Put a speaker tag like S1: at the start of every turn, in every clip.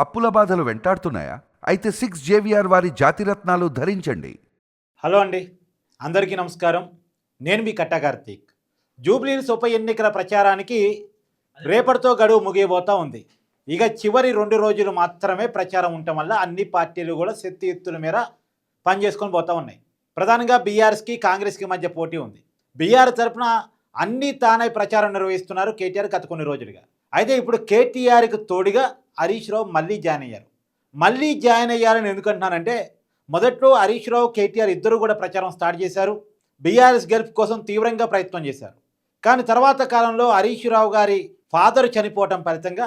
S1: అప్పుల బాధలు వెంటాడుతున్నాయా? అయితే సిక్స్ జేవిఆర్ వారి జాతిరత్నాలు ధరించండి.
S2: హలో అండి. అందరికీ నమస్కారం. నేను మీ కట్ట కార్తీక్. జూబ్లీహిల్స్ ఉప ఎన్నికల ప్రచారానికి రేపటితో గడువు ముగియబోతా ఉంది. ఇక చివరి రెండు రోజులు మాత్రమే ప్రచారం ఉండటం వల్ల అన్ని పార్టీలు కూడా శక్తి ఎత్తుల మీద పనిచేసుకొని పోతా ఉన్నాయి. ప్రధానంగా బీఆర్ఎస్కి కాంగ్రెస్కి మధ్య పోటీ ఉంది. బీఆర్ తరపున అన్ని తానే ప్రచారం నిర్వహిస్తున్నారు కేటీఆర్ గత కొన్ని రోజులుగా. అయితే ఇప్పుడు కేటీఆర్కి తోడుగా హరీష్ రావు మళ్ళీ జాయిన్ అయ్యారు. మళ్ళీ జాయిన్ అయ్యారని ఎందుకంటున్నానంటే మొదట్లో హరీష్ రావు కేటీఆర్ ఇద్దరు కూడా ప్రచారం స్టార్ట్ చేశారు. బీఆర్ఎస్ గెలుపు కోసం తీవ్రంగా ప్రయత్నం చేశారు. కానీ తర్వాత కాలంలో హరీష్ రావు గారి ఫాదర్ చనిపోవటం ఫలితంగా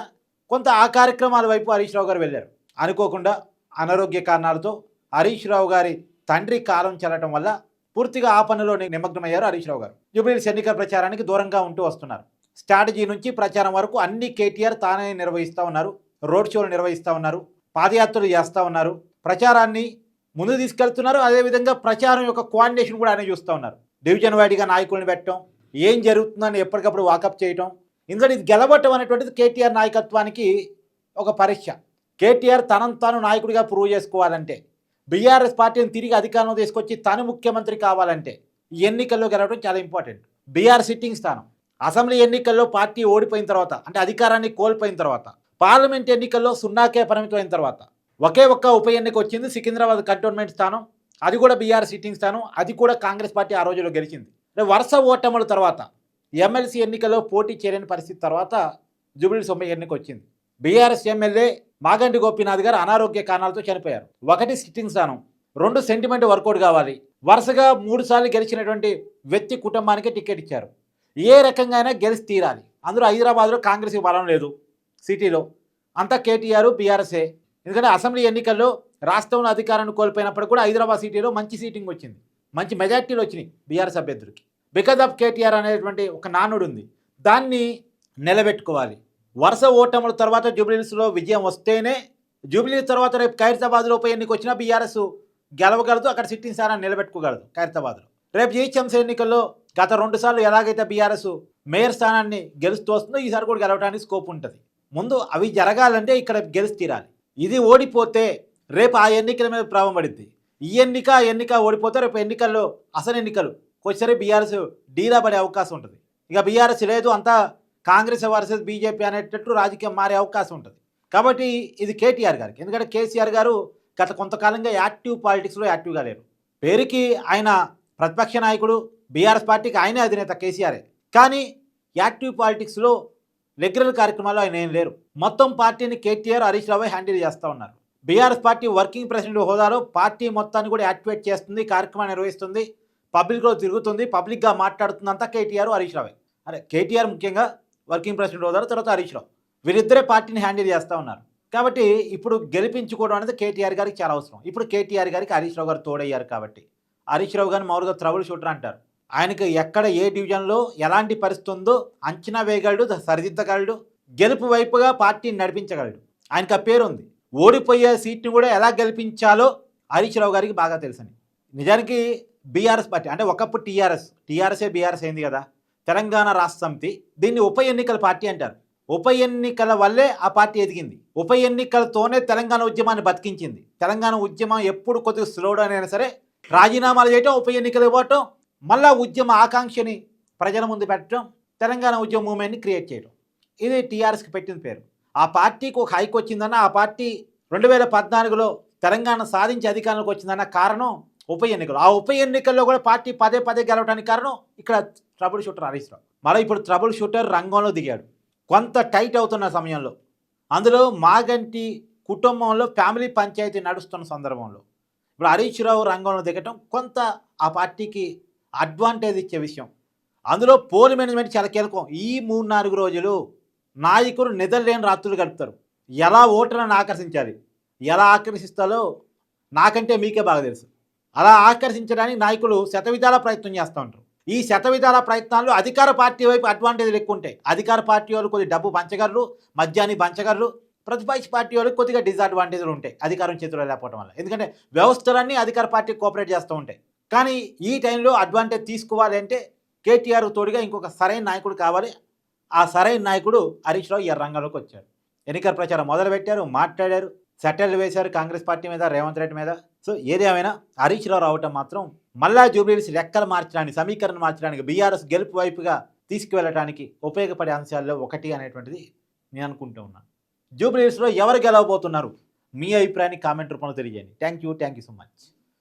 S2: కొంత ఆ కార్యక్రమాల వైపు హరీష్ రావు గారు వెళ్ళారు. అనుకోకుండా అనారోగ్య కారణాలతో హరీష్ రావు గారి తండ్రి కాలం చెల్లటం వల్ల పూర్తిగా ఆ పనిలో నిమగ్నమయ్యారు హరీష్ రావు గారు. జూబ్లీహిల్స్ ఎన్నికల ప్రచారానికి దూరంగా ఉంటూ వస్తున్నారు. స్ట్రాటజీ నుంచి ప్రచారం వరకు అన్ని కేటీఆర్ తానే నిర్వహిస్తూ ఉన్నారు రోడ్ షోలు నిర్వహిస్తూ ఉన్నారు పాదయాత్రలు చేస్తూ ఉన్నారు ప్రచారాన్ని ముందు తీసుకెళ్తున్నారు అదేవిధంగా ప్రచారం యొక్క కోఆర్డినేషన్ కూడా ఆయన చూస్తూ ఉన్నారు. డివిజన్ వైడ్గా నాయకులను పెట్టడం ఏం జరుగుతుందని ఎప్పటికప్పుడు వాకప్ చేయటం ఎందుకంటే ఇది గెలవటం అనేటువంటిది కేటీఆర్ నాయకత్వానికి ఒక పరీక్ష. కేటీఆర్ తనను తాను నాయకుడిగా ప్రూవ్ చేసుకోవాలంటే బీఆర్ఎస్ పార్టీని తిరిగి అధికారంలో తీసుకొచ్చి తను ముఖ్యమంత్రి కావాలంటే ఈ ఎన్నికల్లో గెలవడం చాలా ఇంపార్టెంట్ బీఆర్ సిట్టింగ్ స్థానం. అసెంబ్లీ ఎన్నికల్లో పార్టీ ఓడిపోయిన తర్వాత అంటే అధికారాన్ని కోల్పోయిన తర్వాత పార్లమెంట్ ఎన్నికల్లో సున్నాకే పరిమితమైన తర్వాత ఒకే ఒక్క ఉప ఎన్నిక వచ్చింది సికింద్రాబాద్ కంటోన్మెంట్ స్థానం అది కూడా బీఆర్ సిట్టింగ్ స్థానం అది కూడా కాంగ్రెస్ పార్టీ ఆ రోజుల్లో గెలిచింది. అంటే వరుస ఓటముల తర్వాత ఎమ్మెల్సీ ఎన్నికల్లో పోటీ చేయలేని పరిస్థితి తర్వాత జూబిలీ సొమ్మ ఎన్నిక వచ్చింది. బీఆర్ఎస్ ఎమ్మెల్యే మాగంటి గోపీనాథ్ గారు అనారోగ్య కారణాలతో చనిపోయారు. ఒకటి సిట్టింగ్ స్థానం రెండు సెంటిమెంట్ వర్కౌట్ కావాలి. వరుసగా మూడు సార్లు గెలిచినటువంటి వ్యక్తి కుటుంబానికి టికెట్ ఇచ్చారు. ఏ రకంగా అయినా గెలిచి తీరాలి. అందులో హైదరాబాద్లో కాంగ్రెస్కి బలం లేదు. సిటీలో. అంతా కేటీఆర్ బీఆర్ఎస్ఏ. ఎందుకంటే అసెంబ్లీ ఎన్నికల్లో రాష్ట్రంలో అధికారాన్ని కోల్పోయినప్పుడు కూడా హైదరాబాద్ సిటీలో మంచి సీటింగ్ వచ్చింది. మంచి మెజార్టీలు వచ్చినాయి బీఆర్ఎస్ అభ్యర్థులకి. బికాజ్ ఆఫ్ కేటీఆర్ అనేటువంటి ఒక నానుడు ఉంది. దాన్ని నిలబెట్టుకోవాలి. వరుస ఓటముల తర్వాత జూబ్లీస్లో విజయం వస్తేనే జూబ్లీ తర్వాత రేపు ఖైరతాబాద్లో పోయి ఎన్నిక వచ్చినా బీఆర్ఎస్ గెలవగలదు అక్కడ సిట్టింగ్ స్థానాన్ని నిలబెట్టుకోగలదు ఖైరతాబాద్లో. రేపు జీహెచ్ఎంసీ ఎన్నికల్లో గత రెండు సార్లు ఎలాగైతే బీఆర్ఎస్ మేయర్ స్థానాన్ని గెలుస్తూ వస్తుందో ఈసారి కూడా గెలవడానికి స్కోప్ ఉంటుంది. ముందు అవి జరగాలంటే ఇక్కడ గెలిచి తీరాలి. ఇది ఓడిపోతే రేపు ఆ ఎన్నికల మీద ప్రభావం పడుద్ది. ఈ ఎన్నిక ఆ ఎన్నిక ఓడిపోతే రేపు ఎన్నికల్లో అసలు ఎన్నికలు వచ్చేసరి బీఆర్ఎస్ డీలా పడే అవకాశం ఉంటుంది. ఇక బీఆర్ఎస్ లేదు అంతా కాంగ్రెస్ వర్సెస్ బీజేపీ అనేటట్టు రాజకీయం మారే అవకాశం ఉంటుంది. కాబట్టి ఇది కేటీఆర్ గారికి. ఎందుకంటే కేసీఆర్ గారు గత కొంతకాలంగా యాక్టివ్ పాలిటిక్స్లో యాక్టివ్గా లేరు. పేరుకి ఆయన ప్రతిపక్ష నాయకుడు బీఆర్ఎస్ పార్టీకి ఆయనే అధినేత కేసీఆరే. కానీ యాక్టివ్ పాలిటిక్స్లో రెగ్యులర్ కార్యక్రమాల్లో ఆయన ఏం లేరు. మొత్తం పార్టీని కేటీఆర్ హరీష్ రావు హ్యాండిల్ చేస్తూ ఉన్నారు. బీఆర్ఎస్ పార్టీ వర్కింగ్ ప్రెసిడెంట్ హోదాలో పార్టీ మొత్తాన్ని కూడా యాక్టివేట్ చేస్తుంది కార్యక్రమాన్ని నిర్వహిస్తుంది పబ్లిక్లో తిరుగుతుంది పబ్లిక్గా మాట్లాడుతుందంతా కేటీఆర్ హరీష్ రావు. అరే కేటీఆర్ ముఖ్యంగా వర్కింగ్ ప్రెసిడెంట్ హోదాలో తర్వాత హరీష్ రావు. వీరిద్దరే పార్టీని హ్యాండిల్ చేస్తూ ఉన్నారు. కాబట్టి ఇప్పుడు గెలిపించుకోవడం అనేది కేటీఆర్ గారికి చాలా అవసరం. ఇప్పుడు కేటీఆర్ గారికి హరీష్ రావు గారు తోడయ్యారు కాబట్టి. హరీష్ రావు గారిని మామూలుగా త్రబుల్ షూటర్ అంటారు. ఆయనకి ఎక్కడ ఏ డివిజన్లో ఎలాంటి పరిస్థితి ఉందో అంచనా వేయగలడు సరిదిద్దగలడు గెలుపు వైపుగా పార్టీని నడిపించగలడు. ఆయనకు ఆ పేరు ఉంది ఓడిపోయే సీట్ని కూడా ఎలా గెలిపించాలో హరీష్ రావు గారికి బాగా తెలుసని. నిజానికి బీఆర్ఎస్ పార్టీ అంటే ఒకప్పుడు టీఆర్ఎస్ టీఆర్ఎస్ఏ బీఆర్ఎస్ అయింది కదా తెలంగాణ రాష్ట్ర సమితి దీన్ని ఉప ఎన్నికల పార్టీ అంటారు. ఉప ఎన్నికల వల్లే ఆ పార్టీ ఎదిగింది. ఉప ఎన్నికలతోనే తెలంగాణ ఉద్యమాన్ని బతికించింది. తెలంగాణ ఉద్యమం ఎప్పుడు కొద్దిగా స్లో అయినా సరే రాజీనామాలు చేయటం ఉప ఎన్నికలు ఇవ్వటం మళ్ళా ఉద్యమ ఆకాంక్షని ప్రజల ముందు పెట్టడం తెలంగాణ ఉద్యమ మూమెంట్ని క్రియేట్ చేయడం. ఇది టీఆర్ఎస్కి పెట్టిన పేరు. ఆ పార్టీకి ఒక హైక్ వచ్చిందన్న ఆ పార్టీ రెండు వేల పద్నాలుగులో తెలంగాణ సాధించి అధికారంలోకి వచ్చిందన్న కారణం ఉప ఎన్నికలు. ఆ ఉప ఎన్నికల్లో కూడా పార్టీ పదే పదే గెలవడానికి కారణం ఇక్కడ ట్రబుల్ షూటర్ హరీష్ రావు. మళ్ళీ ఇప్పుడు ట్రబుల్ షూటర్ రంగంలో దిగాడు. కొంత టైట్ అవుతున్న సమయంలో అందులో మాగంటి కుటుంబంలో ఫ్యామిలీ పంచాయతీ నడుస్తున్న సందర్భంలో ఇప్పుడు హరీష్ రావు రంగంలో దిగటం కొంత ఆ పార్టీకి అడ్వాంటేజ్ ఇచ్చే విషయం. అందులో పోల్ మేనేజ్మెంట్ చాలా కీలకం. ఈ మూడు నాలుగు రోజులు నాయకులు నిద్రలేని రాత్రులు గడుపుతారు. ఎలా ఓటర్లను ఆకర్షించాలి? ఎలా ఆకర్షిస్తాలో నాకంటే మీకే బాగా తెలుసు. అలా ఆకర్షించడానికి నాయకులు శతవిధాల ప్రయత్నం చేస్తూ ఉంటారు. ఈ శతవిధాల ప్రయత్నాల్లో అధికార పార్టీ వైపు అడ్వాంటేజ్లు ఎక్కువ ఉంటాయి. అధికార పార్టీ వాళ్ళు కొద్ది డబ్బు పంచగలరు మద్యాన్ని పంచగలరు ప్రతిపక్ష పార్టీ వాళ్ళకి కొద్దిగా డిసడ్వాంటేజ్లు ఉంటాయి అధికారం చేతిలో లేకపోవడం వల్ల. ఎందుకంటే వ్యవస్థలన్నీ అధికార పార్టీ కోఆపరేట్ చేస్తూ ఉంటాయి. కానీ ఈ టైంలో అడ్వాంటేజ్ తీసుకోవాలి అంటే కేటీఆర్ తోడుగా ఇంకొక సరైన నాయకుడు కావాలి. ఆ సరైన నాయకుడు హరీష్ రావు ఈ రంగంలోకి వచ్చాడు. ఎన్నికల ప్రచారం మొదలుపెట్టారు మాట్లాడారు సెటిల్ వేశారు కాంగ్రెస్ పార్టీ మీద రేవంత్ రెడ్డి మీద. సో ఏదేమైనా హరీష్ రావు రావటం మాత్రం మళ్ళా జూబ్లీస్ లెక్కలు మార్చడానికి సమీకరణ మార్చడానికి బీఆర్ఎస్ గెలుపు వైపుగా తీసుకువెళ్ళడానికి ఉపయోగపడే అంశాల్లో ఒకటి అనేటువంటిది నేను అనుకుంటూ ఉన్నాను జూబ్లీస్లో ఎవరు గెలవబోతున్నారు? మీ అభిప్రాయాన్ని కామెంట్ రూపంలో తెలియజేయండి. Thank you thank you so much